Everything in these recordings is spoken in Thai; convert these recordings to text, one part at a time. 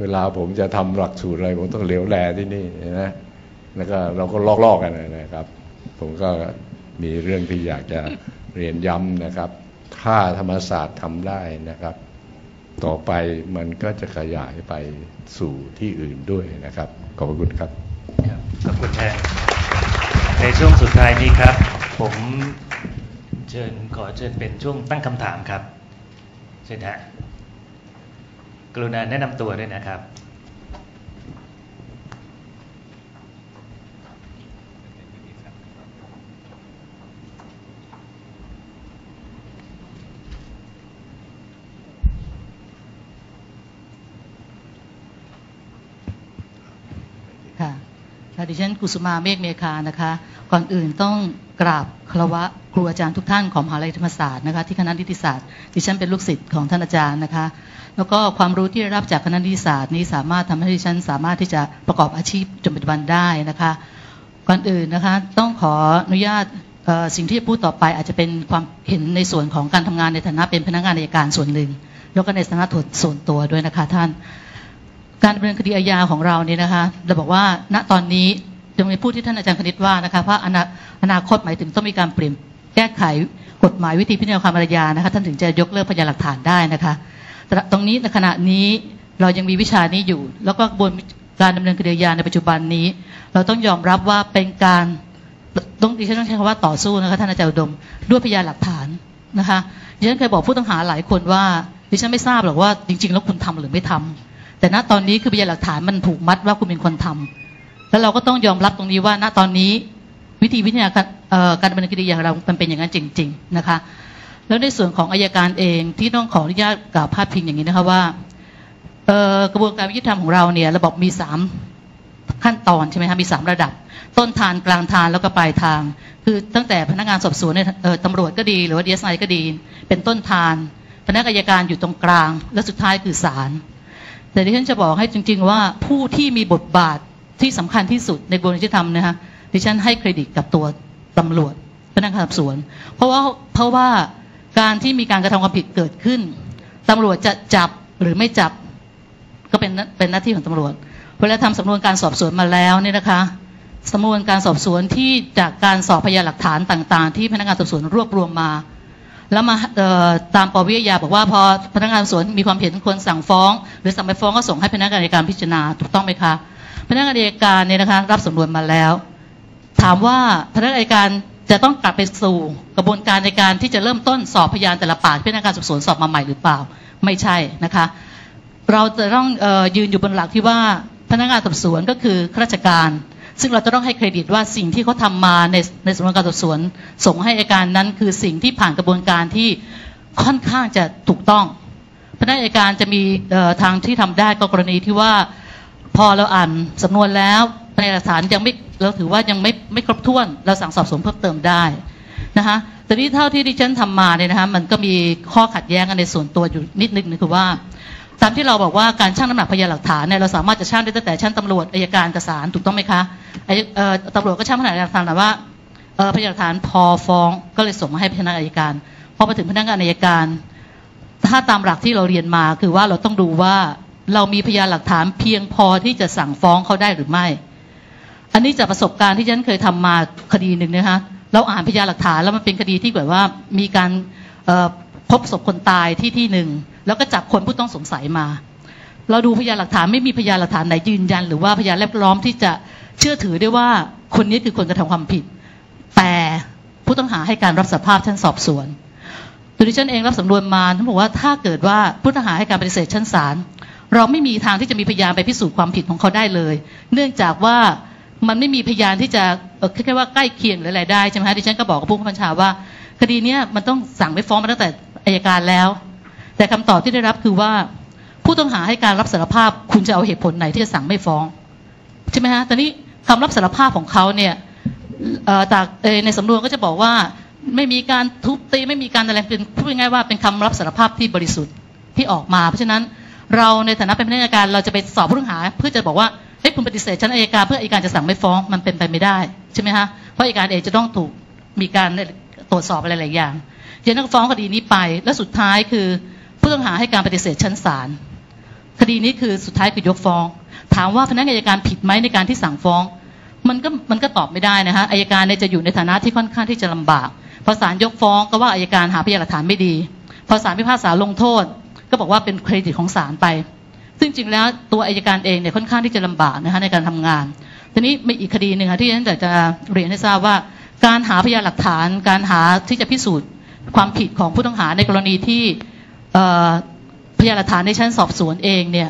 เวลาผมจะทำหลักสูตรอะไรผมต้องเหลียวแลที่นี่นะแล้วก็เราก็ลอกๆกันนะครับ ผมก็มีเรื่องที่อยากจะเรียนย้ำนะครับ ถ้าธรรมศาสตร์ทำได้นะครับ ต่อไปมันก็จะขยายไปสู่ที่อื่นด้วยนะครับ ขอบคุณครับครับขอบคุณแทนในช่วงสุดท้ายนี้ครับ ผมเชิญขอเชิญเป็นช่วงตั้งคำถามครับเชิญฮะ กรุณาแนะนำตัวด้วยนะครับค่ะค่ะดิฉันกุสุมาเมฆเมคานะคะ ก่อนอื่นต้องกราบคารวะ ครูอาจารย์ทุกท่านของมหาลัยธรรมศาสตร์นะคะที่คณะนิติศาสตร์ดิฉันเป็นลูกศิษย์ของท่านอาจารย์นะคะ แล้วก็ความรู้ที่ได้รับจากคณะนิติศาสตร์นี้สามารถทำให้ดิฉันสามารถที่จะประกอบอาชีพจนปัจจุบันได้นะคะก่อนอื่นนะคะต้องขออนุญาตสิ่งที่จะพูดต่อไปอาจจะเป็นความเห็นในส่วนของการทำงานในฐานะเป็นพนักงานอัยการส่วนหนึ่งแล้วก็ในฐานะส่วนตัวด้วยนะคะท่าน การดำเนินคดีอาญาของเราเนี่ยนะคะเราบอกว่าณตอนนี้ยังมีพูดที่ท่านอาจารย์คณิตว่านะคะว่าอนาอนาคตหมายถึงต้องมีการเปลี่ยน แก้ไขกฎหมายวิธีพิจารณาความอาญานะคะท่านถึงจะยกเลิกพยานหลักฐานได้นะคะแต่ตรงนี้ในขณะนี้เรายังมีวิชานี้อยู่ แล้วก็บนการดำเนินคดีอาญาในปัจจุบันนี้ เราต้องยอมรับว่าเป็นการต้องดิฉันต้องใช้คำว่าต่อสู้นะคะท่านอาจารย์อุดม ด้วยพยานหลักฐานนะคะดิฉันเคยบอกผู้ต้องหาหลายคนว่าดิฉันไม่ทราบหรอกว่าจริง ๆ แล้วคุณทำหรือไม่ทำแต่ณตอนนี้คือพยานหลักฐานมันถูกมัดว่าคุณเป็นคนทำแล้วเราก็ต้องยอมรับตรงนี้ว่าณตอนนี้ วิธีวิทยาการการดำเนินคดีอย่างเรามันเป็นอย่างนั้นจริง ๆนะคะ แล้วในส่วนของอายการเองที่ต้องขออนุญาตกล่าวพาดพิงอย่างนี้นะคะว่ากระบวนการยุติธรรมของเราเนี่ยระบบมีสามขั้นตอนใช่ไหมคะมีสามระดับ ต้นทานกลางทานแล้วก็ปลายทาง คือตั้งแต่พนักงานสอบสวนเนี่ยตำรวจก็ดีหรือว่าดีเอสไอก็ดี เป็นต้นทาน พนักงานอัยการอยู่ตรงกลาง และสุดท้ายคือศาลแต่ดิฉันจะบอกให้จริง ๆ ว่าผู้ที่มีบทบาทที่สำคัญที่สุดในกระบวนการยุติธรรมนะคะ ดิฉันให้เครดิตกับตัวตำรวจพนักงานสอบสวน เพราะว่าเพราะว่าการที่มีการกระทำความผิดเกิดขึ้นตำรวจจะจับหรือไม่จับ ก็เป็นเป็นหน้าที่ของตำรวจเวลาทำสำนวนการสอบสวนมาแล้วเนี่ยนะคะสำนวนการสอบสวนที่จากการสอบพยานหลักฐานต่างๆ ที่พนักงานสอบสวนรวบรวมมา แล้วมาตามปวิทยาบอกว่าพอพนักงานสอบสวนมีความเห็นควรสั่งฟ้อง หรือสั่งไปฟ้องก็ส่งให้พนักงานอัยการพิจารณาถูกต้องไหมคะพนักงานอัยการเนี่ยนะคะรับสำนวนมาแล้ว ถามว่าพนักงานอัยการจะต้องกลับไปสู่กระบวนการในการที่จะเริ่มต้นสอบพยานแต่ละปากที่พนักงานสอบสวนสอบมาใหม่หรือเปล่า ไม่ใช่นะคะ เราจะต้องออยืนอยู่บนหลักที่ว่าพนักงานสอบสวนก็คือข้าราชการ ซึ่งเราจะต้องให้เครดิตว่าสิ่งที่เขาทำมาในในสำนวนการสอบสวน ส่งให้อัยการนั้นคือสิ่งที่ผ่านกระบวนการที่ค่อนข้างจะถูกต้อง พนักงานอัยการจะมีทางที่ทำได้ก็กรณีที่ว่า พอเราอ่านสำนวนแล้วในหลักฐานยังไม่ เราถือว่ายังไม่ไม่ครบถ้วนเราสั่งสอบสวนเพิ่มเติมได้นะคะแต่นี่เท่าที่ดิฉันทำมาเนี่ยนะคะมันก็มีข้อขัดแย้งกันในส่วนตัวอยู่นิดนึงนะคือว่า ตามที่เราบอกว่าการชั่งน้ำหนักพยานหลักฐานเนี่ยเราสามารถจะชั่งได้ตั้งแต่ชั้นตำรวจอายการกับศาลถูกต้องไหมคะอายเอ่อตำรวจก็ชั่งพยานหลักฐานแต่ว่าพยานหลักฐานพอฟ้องก็เลยส่งมาให้พนักงานอายการพอมาถึงพนักงานอายการ ถ้าตามหลักที่เราเรียนมาคือว่าเราต้องดูว่าเรามีพยานหลักฐานเพียงพอที่จะสั่งฟ้องเขาได้หรือไม่ อันนี้จากประสบการณ์ที่ฉันเคยทำมาคดีหนึ่งนะคะเราอ่านพยานหลักฐานแล้วมันเป็นคดีที่แบบว่ามีการพบศพคนตายที่ที่หนึ่งแล้วก็จับคนผู้ต้องสงสัยมา เราดูพยานหลักฐานไม่มีพยานหลักฐานไหนยืนยัน หรือว่าพยานแวดล้อมที่จะเชื่อถือได้ว่าคนนี้คือคนกระทำความผิด แต่ผู้ต้องหาให้การรับสารภาพชั้นสอบสวนโดยที่ฉันเองรับสำนวนมาท่านบอกว่าถ้าเกิดว่าผู้ต้องหาให้การปฏิเสธชั้นศาลเราไม่มีทางที่จะมีพยานไปพิสูจน์ความผิดของเขาได้เลย เนื่องจากว่า มันไม่มีพยานที่จะแค่ว่าใกล้เคียงหรืออะไรได้ใช่ไหมคะดิฉันก็บอกกับผู้บัญชาว่า คดีเนี้ยมันต้องสั่งไม่ฟ้องมาตั้งแต่อายการแล้ว แต่คำตอบที่ได้รับคือว่า ผู้ต้องหาให้การรับสารภาพ คุณจะเอาเหตุผลไหนที่จะสั่งไม่ฟ้องใช่ไหมฮะตอนนี้คำรับสารภาพของเขาเนี่ยจากในสำนวนก็จะบอกว่าไม่มีการทุบตีไม่มีการอะไรเป็นพูดง่ายๆว่าเป็นคำรับสารภาพที่บริสุทธิ์ที่ออกมา เพราะฉะนั้นเราในฐานะเป็นพนักงานเราจะไปสอบผู้ต้องหา เพื่อจะบอกว่า เฮ้ยคุณปฏิเสธชั้นอัยการเพื่ออัยการจะสั่งไม่ฟ้องมันเป็นไปไม่ได้ใช่ไหมฮะเพราะอัยการเองจะต้องถูกมีการตรวจสอบอะไรหลายอย่างฉะนั้นก็ฟ้องคดีนี้ไปและสุดท้ายคือผู้ต้องหาให้การปฏิเสธชั้นศาลคดีนี้คือสุดท้ายคือยกฟ้อง ถามว่าพนักงานอัยการผิดไหมในการที่สั่งฟ้อง มันก็มันก็ตอบไม่ได้นะคะอายการเนี่ยจะอยู่ในฐานะที่ค่อนข้างที่จะลำบากพอศาลยกฟ้องก็ว่าอายการหาพยานหลักฐานไม่ดีพอศาลพิพากษาลงโทษ ก็บอกว่าเป็นเครดิตของศาลไป ซึ่งจริงแล้วตัวอายการเองเนี่ยค่อนข้างที่จะลำบากนะคะในการทำงาน ทีนี้มีอีกคดีหนึ่งค่ะที่ฉันอยากจะเรียนให้ทราบว่า การหาพยานหลักฐาน การหาที่จะพิสูจน์ความผิดของผู้ต้องหาในกรณีที่พยานหลักฐานในชั้นสอบสวนเองเนี่ย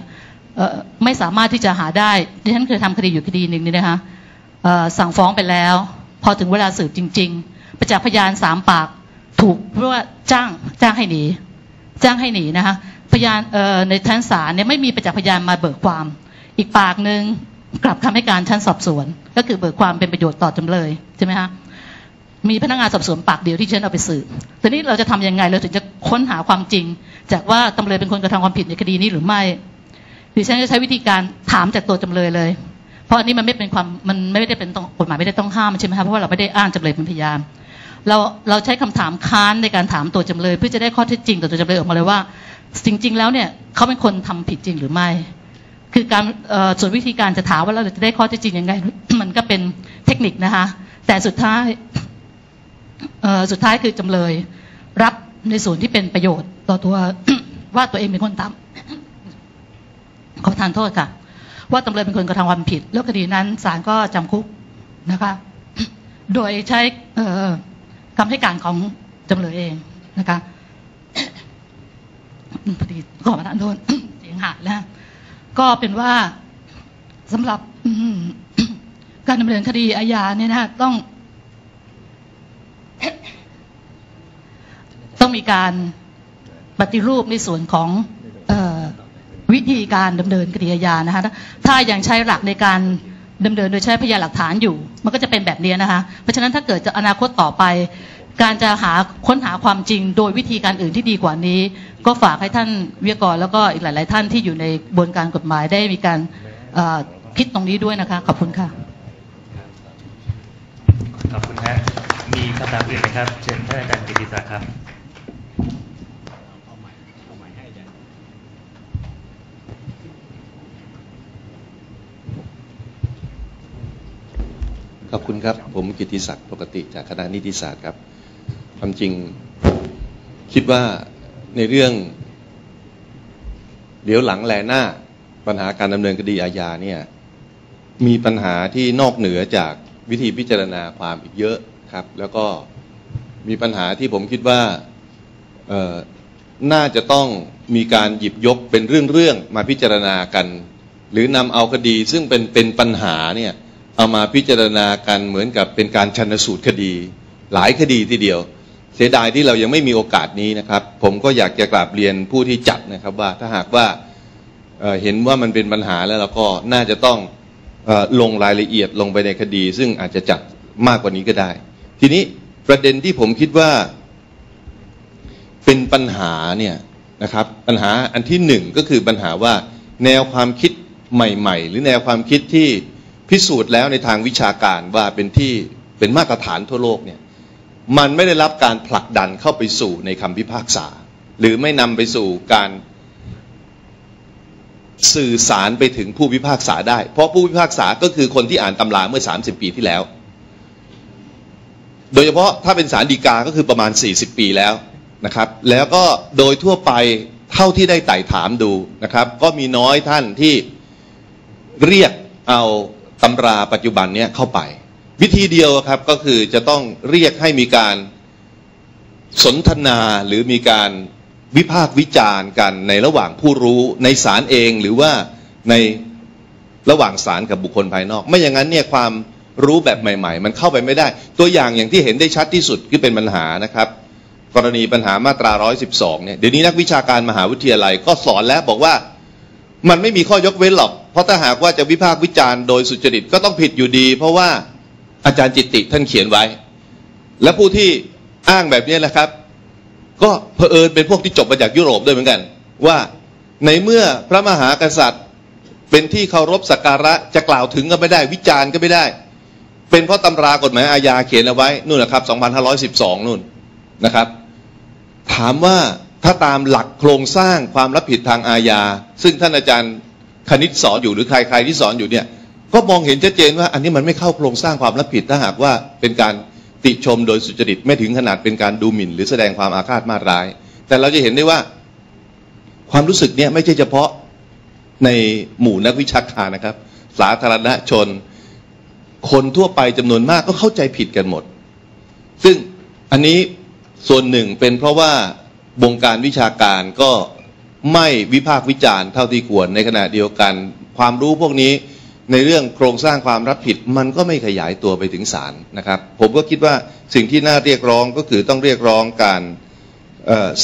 ไม่สามารถที่จะหาได้ดิฉันเคยทำคดีอยู่คดีหนึ่งนี่นะคะสั่งฟ้องไปแล้ว พอถึงเวลาสืบจริง ๆ ประจักษ์พยานสามปากถูกเพราะว่าจ้างจ้างให้หนี จ้างให้หนีนะคะ พยานในชั้นศาลเนี่ยไม่มีประจักษ์พยานมาเบิกความ อีกปากหนึ่งกลับคำให้การชั้นสอบสวน ก็คือเบิกความเป็นประโยชน์ต่อจำเลยใช่ไหมคะมีพนักงานสอบสวนปากเดียวที่ฉันเอาไปสืบทีนี้เราจะทำยังไงเราถึงจะค้นหาความจริง จากว่าจำเลยเป็นคนกระทำความผิดในคดีนี้หรือไม่ดิฉันจะใช้วิธีการถามจากตัวจำเลยเลย เพราะอันนี้มันไม่เป็นความมันไม่ได้เป็นกฎหมายไม่ได้ต้องห้ามใช่ไหมคะเพราะว่าเราไม่ได้อ้างจำเลยเป็นพยานเราเราใช้คำถามค้านในการถามตัวจำเลย เพื่อจะได้ข้อเท็จจริงต่อตัวจำเลยออกมาเลยว่า จริง ๆ แล้วเนี่ยเขาเป็นคนทำผิดจริงหรือไม่ คือการส่วนวิธีการจะถามว่าเราจะได้ข้อเท็จจริงยังไง มันก็เป็นเทคนิคนะคะ แต่สุดท้ายสุดท้ายคือจำเลย รับในส่วนที่เป็นประโยชน์ต่อตัวว่าตัวเองเป็นคนทำขอทานโทษค่ะ ว่าจำเลยเป็นคนกระทำความผิด แล้วคดีนั้นศาลก็จำคุกนะคะ โดยใช้คำให้การของจำเลยเองนะคะ พอดีขอประทานโทษเสียงหายแล้ว ก็เป็นว่าสำหรับการดำเนินคดีอาญาเนี่ยนะต้อง ต้องมีการปฏิรูปในส่วนของวิธีการดำเนินคดีอาญานะคะถ้าถ้ายังใช้หลักในการดำเนินโดยใช้พยานหลักฐานอยู่ มันก็จะเป็นแบบนี้นะคะ เพราะฉะนั้นถ้าเกิดจะอนาคตต่อไป การจะหาค้นหาความจริงโดยวิธีการอื่นที่ดีกว่านี้ ก็ฝากให้ท่านวิทยากรแล้วก็อีกหลาย ๆ ท่านที่อยู่ในกระบวนการกฎหมายได้มีการเอ่อคิดตรงนี้ด้วยนะคะ ขอบคุณค่ะขอบคุณฮะมีคำถามอื่นไหมครับเชิญท่านอาจารย์กิติศักดิ์ครับขอบคุณครับ ผมกิติศักดิ์ปกติจากคณะนิติศาสตร์ครับ ความจริง คิดว่าในเรื่อง เดี๋ยวหลังแลหน้าปัญหาการดำเนินคดีอาญาเนี่ย มีปัญหาที่นอกเหนือจากวิธีพิจารณาความอีกเยอะครับ แล้วก็มีปัญหาที่ผมคิดว่าน่าจะต้องมีการหยิบยกเป็นเรื่องๆมาพิจารณากัน หรือนำเอาคดีซึ่งเป็นเป็นปัญหาเนี่ยเอามาพิจารณากันเหมือนกับเป็นการชันสูตรคดี หลายคดีทีเดียว เสียดายที่เรายังไม่มีโอกาสนี้นะครับ ผมก็อยากจะกราบเรียนผู้ที่จัดนะครับว่าถ้าหากว่าเห็นว่ามันเป็นปัญหาแล้วเราก็น่าจะต้องลงรายละเอียดลงไปในคดี ซึ่งอาจจะจัดมากกว่านี้ก็ได้ ทีนี้ประเด็นที่ผมคิดว่าเป็นปัญหาเนี่ยนะครับปัญหาอันที่หนึ่งก็คือปัญหาว่าแนวความคิดใหม่ ๆ หรือแนวความคิดที่พิสูจน์แล้วในทางวิชาการว่าเป็นที่เป็นมาตรฐานทั่วโลกเนี่ย มันไม่ได้รับการผลักดันเข้าไปสู่ในคำพิพากษา หรือไม่นำไปสู่การสื่อสารไปถึงผู้พิพากษาได้ เพราะผู้พิพากษาก็คือคนที่อ่านตำราเมื่อ 30 ปีที่แล้ว โดยเฉพาะถ้าเป็นสารดีกาก็คือประมาณ 40 ปีแล้วนะครับ แล้วก็โดยทั่วไปเท่าที่ได้ไต่ถามดูนะครับ ก็มีน้อยท่านที่เรียกเอาตำราปัจจุบันเนี้ยเข้าไป วิธีเดียวครับก็คือจะต้องเรียกให้มีการสนทนาหรือมีการวิพากษ์วิจารณ์กันในระหว่างผู้รู้ในศาลเองหรือว่าในระหว่างศาลกับบุคคลภายนอก ไม่อย่างนั้นเนี่ยความรู้แบบใหม่ ๆ มันเข้าไปไม่ได้ ตัวอย่างอย่างที่เห็นได้ชัดที่สุดคือเป็นปัญหานะครับ กรณีปัญหามาตรา 112 เนี่ยเดี๋ยวนี้นักวิชาการมหาวิทยาลัยก็สอนแล้วบอกว่ามันไม่มีข้อยกเว้นหรอกเพราะถ้าหากว่าจะวิพากษ์วิจารณ์โดยสุจริตก็ต้องผิดอยู่ดี เพราะว่า อาจารย์จิตติท่านเขียนไว้ และผู้ที่อ้างแบบนี้แหละครับ ก็เผอิญเป็นพวกที่จบมาจากยุโรปด้วยเหมือนกัน ว่าในเมื่อพระมหากษัตริย์เป็นที่เคารพสักการะจะกล่าวถึงก็ไม่ได้ วิจารณ์ก็ไม่ได้ เป็นเพราะตำรากฎหมายอาญาเขียนเอาไว้นู่นนะครับ 2512 นู่นนะครับ ถามว่าถ้าตามหลักโครงสร้างความรับผิดทางอาญาซึ่งท่านอาจารย์คณิตสอนอยู่หรือใครใครที่สอนอยู่เนี่ย ก็มองเห็นชัดเจนว่าอันนี้มันไม่เข้าโครงสร้างความรับผิดถ้าหากว่าเป็นการติชมโดยสุจริตไม่ถึงขนาดเป็นการดูหมิ่น หรือแสดงความอาฆาตมาร้าย แต่เราจะเห็นได้ว่าความรู้สึกเนี่ยไม่ใช่เฉพาะในหมู่นักวิชาการนะครับ สาธารณชน คนทั่วไปจำนวนมากก็เข้าใจผิดกันหมด ซึ่งอันนี้ส่วนหนึ่งเป็นเพราะว่าวงการวิชาการก็ไม่วิพากษ์วิจารณ์เท่าที่ควรในขณะเดียวกัน ความรู้พวกนี้ ในเรื่องโครงสร้างความรับผิดมันก็ไม่ขยายตัวไปถึงศาลนะครับ ผมก็คิดว่าสิ่งที่น่าเรียกร้องก็คือต้องเรียกร้องการ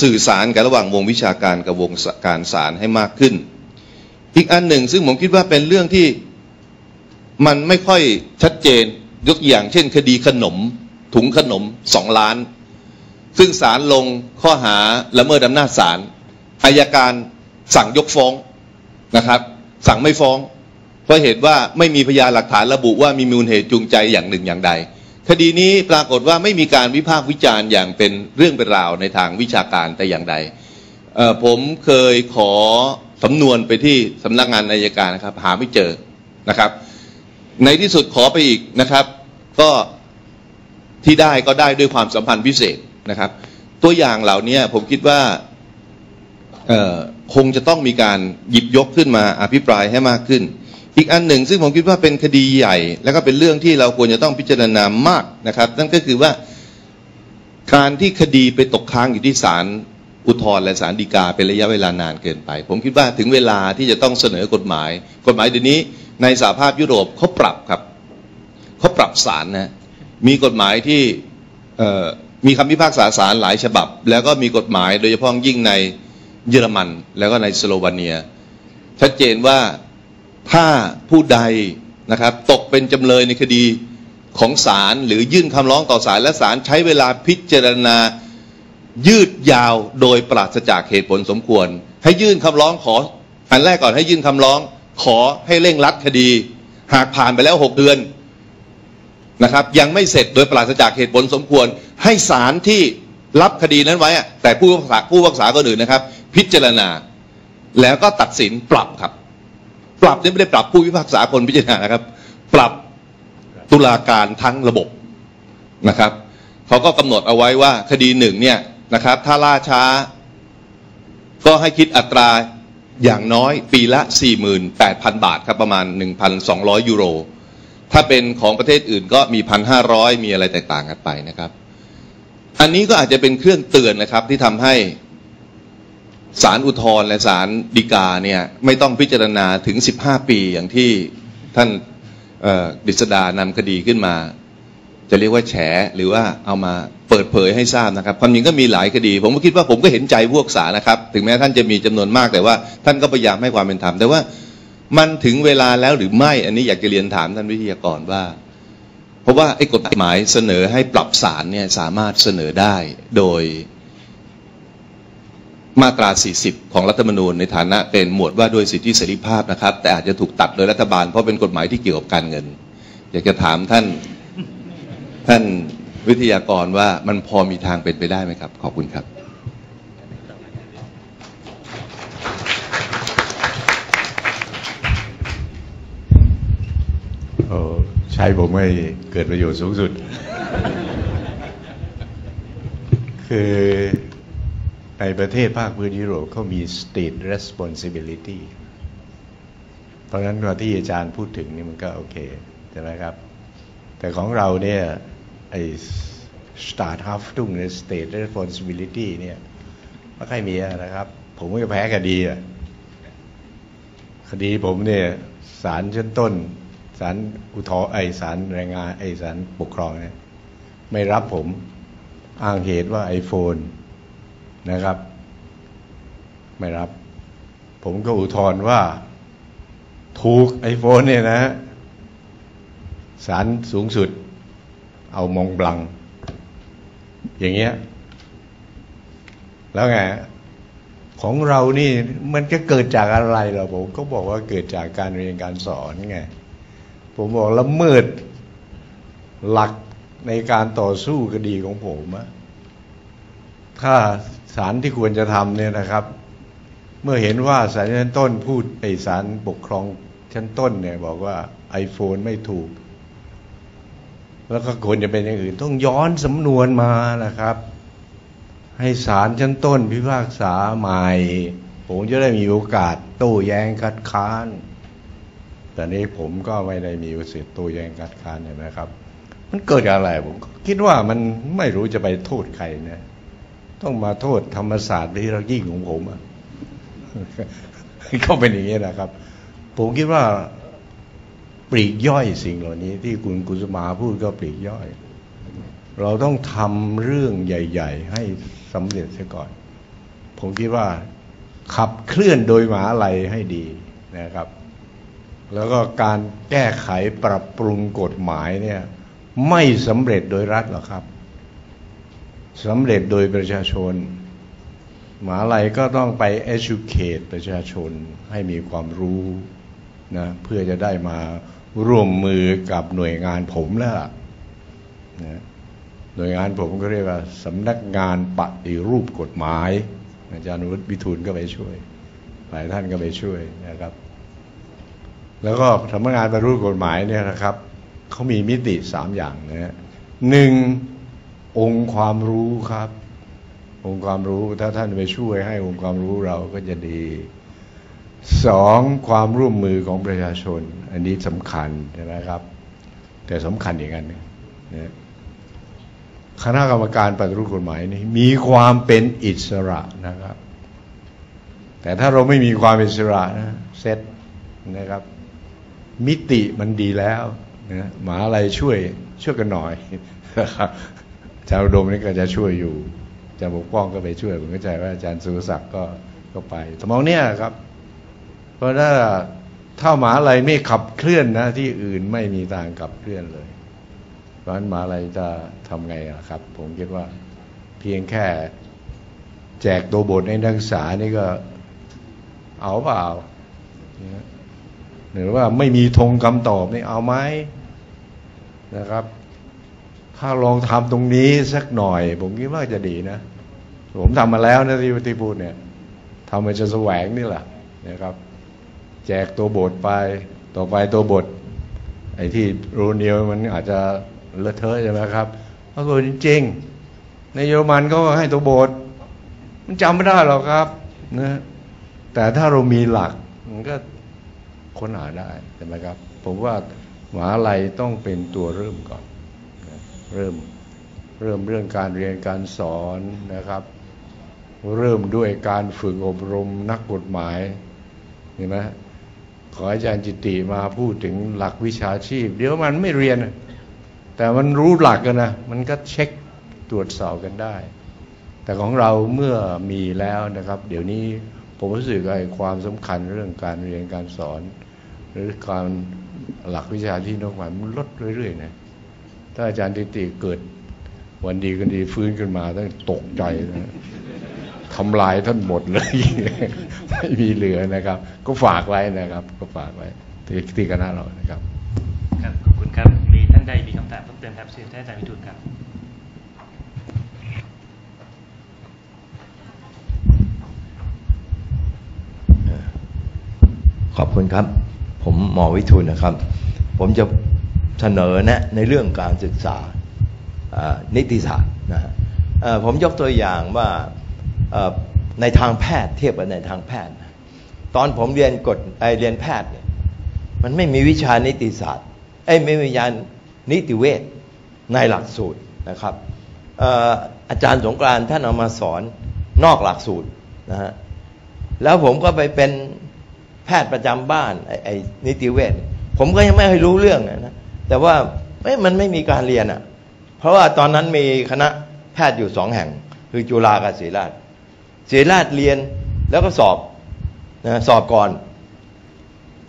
สื่อสารกันระหว่างวงวิชาการกับวงการศาลให้มากขึ้น อีกอันหนึ่งซึ่งผมคิดว่าเป็นเรื่องที่มันไม่ค่อยชัดเจนยกอย่างเช่น คดีขนม ถุงขนมสองล้าน ซึ่งศาลลงข้อหาละเมิดอำนาจศาลอายการสั่งยกฟ้องนะครับ สั่งไม่ฟ้อง เพราะเหตุว่าไม่มีพยานหลักฐานระบุว่ามีมูลเหตุจูงใจอย่างหนึ่งอย่างใด คดีนี้ปรากฏว่าไม่มีการวิพากษ์วิจารณ์อย่างเป็นเรื่องเป็นราวในทางวิชาการแต่อย่างใดผมเคยขอสำนวนไปที่สำนักงานอายการนะครับ หาไม่เจอนะครับ ในที่สุดขอไปอีกนะครับ ก็ที่ได้ก็ได้ด้วยความสัมพันธ์พิเศษนะครับ ตัวอย่างเหล่านี้ผมคิดว่าคงจะต้องมีการหยิบยกขึ้นมาอภิปรายให้มากขึ้น อีกอันหนึ่งซึ่งผมคิดว่าเป็นคดีใหญ่ แล้วก็เป็นเรื่องที่เราควรจะต้องพิจารณามากนะครับ นั่นก็คือว่าการที่คดีไปตกค้างอยู่ที่ศาลอุทธรณ์และศาลฎีกาเป็นระยะเวลานานเกินไป ผมคิดว่าถึงเวลาที่จะต้องเสนอกฎหมาย กฎหมายเดี๋ยวนี้ในสหภาพยุโรปเขาปรับครับเขาปรับศาลนะมีกฎหมายที่มีคำพิพากษาศาลหลายฉบับ แล้วก็มีกฎหมายโดยเฉพาะยิ่งในเยอรมัน แล้วก็ในสโลวาเนีย ชัดเจนว่า ถ้าผู้ใดนะครับตกเป็นจำเลยในคดีของศาลหรือยื่นคำร้องต่อศาลและศาลใช้เวลาพิจารณายืดยาวโดยปราศจากเหตุผลสมควร ให้ยื่นคำร้องขอ อันแรกก่อนให้ยื่นคำร้องขอให้เร่งรัดคดี หากผ่านไปแล้วหกเดือนนะครับ ยังไม่เสร็จโดยปราศจากเหตุผลสมควร ให้ศาลที่รับคดีนั้นไว้แต่ผู้พักษาผู้พักษาคนอื่นนะครับ พิจารณา แล้วก็ตัดสินปรับครับ ปรับนี่ไม่ได้ปรับผู้พิพากษาคนพิจารณานะครับ ปรับตุลาการทั้งระบบนะครับเขาก็กำหนดเอาไว้ว่าคดีหนึ่งเนี่ยนะครับ ถ้าล่าช้า ก็ให้คิดอัตราอย่างน้อยปีละ 48,000 บาทครับประมาณ 1,200 ยูโร ถ้าเป็นของประเทศอื่นก็มี 1,500 มีอะไรแตกต่างกันไปนะครับ อันนี้ก็อาจจะเป็นเครื่องเตือนนะครับที่ทำให้ ศาลอุทธรณ์และศาลฎีกาเนี่ยไม่ต้องพิจารณาถึง 15 ปีอย่างที่ท่านดิษดานำคดีขึ้นมา จะเรียกว่าแฉหรือว่าเอามาเปิดเผยให้ทราบนะครับ ความจริงก็มีหลายคดี ผมก็คิดว่าผมก็เห็นใจพวกศาลนะครับ ถึงแม้ท่านจะมีจำนวนมากแต่ว่า ท่านก็พยายามให้ความเป็นธรรมแต่ว่ามันถึงเวลาแล้วหรือไม่อันนี้อยากจะเรียนถามท่านวิทยากรว่า เพราะว่าไอ้กฎหมายเสนอให้ปรับศาลเนี่ยสามารถเสนอได้โดย มาตรา 40 ของรัฐธรรมนูญในฐานะเป็นหมวดว่าด้วยสิทธิเสรีภาพนะครับ แต่อาจจะถูกตัดโดยรัฐบาลเพราะเป็นกฎหมายที่เกี่ยวกับการเงิน อยากจะถามท่านท่านวิทยากรว่ามันพอมีทางเป็นไปได้ไหมครับ ขอบคุณครับ ใช้ผมให้เกิดประโยชน์สูงสุด คือ ในประเทศภาคพื้นยุโรปเขามี state responsibility เพราะนั้นว่าที่อาจารย์พูดถึงนี่มันก็โอเคใช่ไหมครับ แต่ของเราเนี่ยไอ้ start half ตุ้งใน state responsibility เนี่ยไม่ค่อยมีนะครับ ผมก็แพ้คดีอะคดีผมเนี่ยศาลชั้นต้นศาลอุทธรไอศาลแรงงานไอศาลปกครองเนี่ยไม่รับผมอ้างเหตุว่าไอโฟน นะครับ ไม่รับ ผมก็อุทธรณ์ว่า ถูกไอโฟนเนี่ยนะศาลสูงสุด เอามองบลัง อย่างเงี้ย แล้วไงของเรานี่มันก็เกิดจากอะไรเหรอผมก็บอกว่าเกิดจากการเรียนการสอนไง ผมบอกละเมิดหลักในการต่อสู้คดีของผมอะ ถ้าศาลที่ควรจะทำเนี่ยนะครับ เมื่อเห็นว่าศาลชั้นต้นพูดไอศาลปกครองชั้นต้นเนี่ย บอกว่า iPhone ไม่ถูก แล้วก็ควรจะเป็นอย่างอื่น ต้องย้อนสำนวนมานะครับ ให้ศาลชั้นต้นพิพากษาใหม่ ผมจะได้มีโอกาสโต้แย้งคัดค้าน แต่นี้ผมก็ไม่ได้มีสิทธิ์โต้แย้งคัดค้านเห็นไหมครับ มันเกิดอะไรผมคิดว่ามันไม่รู้จะไปโทษใครนะ ต้องมาโทษธรรมศาสตร์ที่เรายิ่งของผมอะก็เป็นอย่างนี้นะครับ ผมคิดว่าปลีกย่อยสิ่งเหล่านี้ ที่คุณกุสมาพูดก็ปลีกย่อย เราต้องทำเรื่องใหญ่ ๆ ให้สำเร็จเสียก่อน ผมคิดว่าขับเคลื่อนโดยหมหาลัยให้ดีนะครับ แล้วก็การแก้ไขปรับปรุงกฎหมายเนี่ย ไม่สำเร็จโดยรัฐหรอกครับ สำเร็จโดยประชาชนหมหาลัยก็ต้องไป educate ประชาชนให้มีความรู้นะเพื่อจะได้มาร่วมมือกับหน่วยงานผมแล้วล่ะนะหน่วยงานผมก็เรียกว่าสำนักงานปฏิรูปกฎหมาย อาจารย์วุฒิวิทูลก็ไปช่วย หลายท่านก็ไปช่วยนะครับ แล้วก็สำนักงานปฏิรูปกฎหมายเนี่ยนะครับเขามีมิติสามอย่างนะฮะหนึ่ง องค์ความรู้ครับ องค์ความรู้ถ้าท่านไปช่วยให้องค์ความรู้เราก็จะดีสองความร่วมมือของประชาชน อันนี้สำคัญใช่ไหมครับ แต่สำคัญอย่างนั้นนะคณะกรรมการปฏิรูปกฎหมายนี่มีความเป็นอิสระนะครับ แต่ถ้าเราไม่มีความอิสระนะเซตนะครับ มิติมันดีแล้วนะหมาอะไรช่วยช่วยกันหน่อยนะครับ อาจารย์อุดมนี่ก็จะช่วยอยู่อาจารย์ปกป้องก็ไปช่วยผมเข้าใจว่าอาจารย์สุรศักดิ์ก็ก็ไปสมองเนี่ยครับ เพราะถ้าถ้าหมาอะไรไม่ขับเคลื่อนนะ ที่อื่นไม่มีทางขับเคลื่อนเลย เพราะฉะนั้นหมาอะไรจะทำไงล่ะครับ ผมคิดว่าเพียงแค่แจกตัวบทในนักศึกษานี่ก็เอาเปล่าหรือว่าไม่มีธงคำตอบนี่เอาไหมนะครับ ถ้าลองทำตรงนี้สักหน่อย ผมคิดว่าจะดีนะ ผมทำมาแล้วนะที่ที่พูดเนี่ยทำมันจะแสวงนี่แหละนะครับ แจกตัวบทไป ต่อไปตัวบท ไอ้ที่โรเนียวมันอาจจะเลอะเทอะใช่ไหมครับปรากฏจริงๆ ในเยอรมันก็ให้ตัวบท มันจำไม่ได้หรอกครับนะแต่ถ้าเรามีหลักมันก็ค้นหาได้ใช่ไหมครับ ผมว่ามหาลัยต้องเป็นตัวเริ่มก่อน เริ่มเริ่มเรื่องการเรียนการสอนนะครับ เริ่มด้วยการฝึกอบรมนักกฎหมายเห็นไหมขออาจารย์จิติมาพูดถึงหลักวิชาชีพ เดี๋ยวมันไม่เรียน แต่มันรู้หลักกันนะ มันก็เช็คตรวจสอบกันได้ แต่ของเราเมื่อมีแล้วนะครับ เดี๋ยวนี้ผมรู้สึกไอ้ความสำคัญเรื่องการเรียนการสอน หรือการหลักวิชาที่นกหมายมันลดเรื่อยๆนะ ถ้าอาจารย์ติติเกิด วันดีกันดีฟื้นขึ้นมาต้องตกใจนะทำลายท่านหมดเลย ไม่มีเหลือนะครับ ก็ฝากไว้นะครับ ก็ฝากไว้ที่ที่คณะเรานะครับ ครับขอบคุณครับ มีท่านใดมีคำถามเพิ่มเติมครับเชิญท่านอาจารย์วิทูลครับขอบคุณครับ ผมหมอวิทูลนะครับ ผมจะ เสนอแนะในเรื่องการศึกษานิติศาสตร์นะฮะผมยกตัวอย่างว่าในทางแพทย์เทียบกับในทางแพทย์ ตอนผมเรียนกฎไอเรียนแพทย์เนี่ยมันไม่มีวิชานิติศาสตร์ไอ้ไม่มีวิชานิติเวชในหลักสูตรนะครับอาจารย์สงกรานท่านเอามาสอนนอกหลักสูตรนะฮะแล้วผมก็ไปเป็นแพทย์ประจำบ้านไอ้ไอนิติเวชผมก็ยังไม่เคยรู้เรื่องนะ แต่ว่าเอ้ยมันไม่มีการเรียนอะ เพราะว่าตอนนั้นมีคณะแพทย์อยู่สองแห่ง คือจุฬากับศรีราชศรีราชเรียนแล้วก็สอบนะสอบก่อน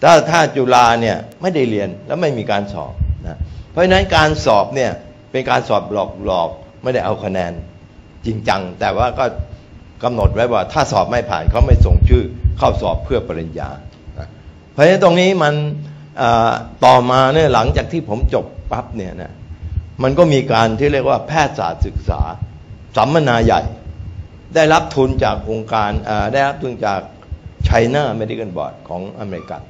ถ้าถ้าจุฬาเนี่ยไม่ได้เรียนแล้วไม่มีการสอบนะเพราะฉะนั้นการสอบเนี่ยเป็นการสอบหลอกหลอกไม่ได้เอาคะแนนจริงจัง แต่ว่าก็กำหนดไว้ว่า ถ้าสอบไม่ผ่านเขาไม่ส่งชื่อเข้าสอบเพื่อปริญญานะเพราะฉะนั้นตรงนี้มัน ต่อมาเนี่ยหลังจากที่ผมจบปั๊บเนี่ยนะมันก็มีการที่เรียกว่าแพทยศาสตร์ศึกษา สัมมนาใหญ่ ได้รับทุนจากองค์การได้รับทุนจาก China Medical Board ของอเมริกัน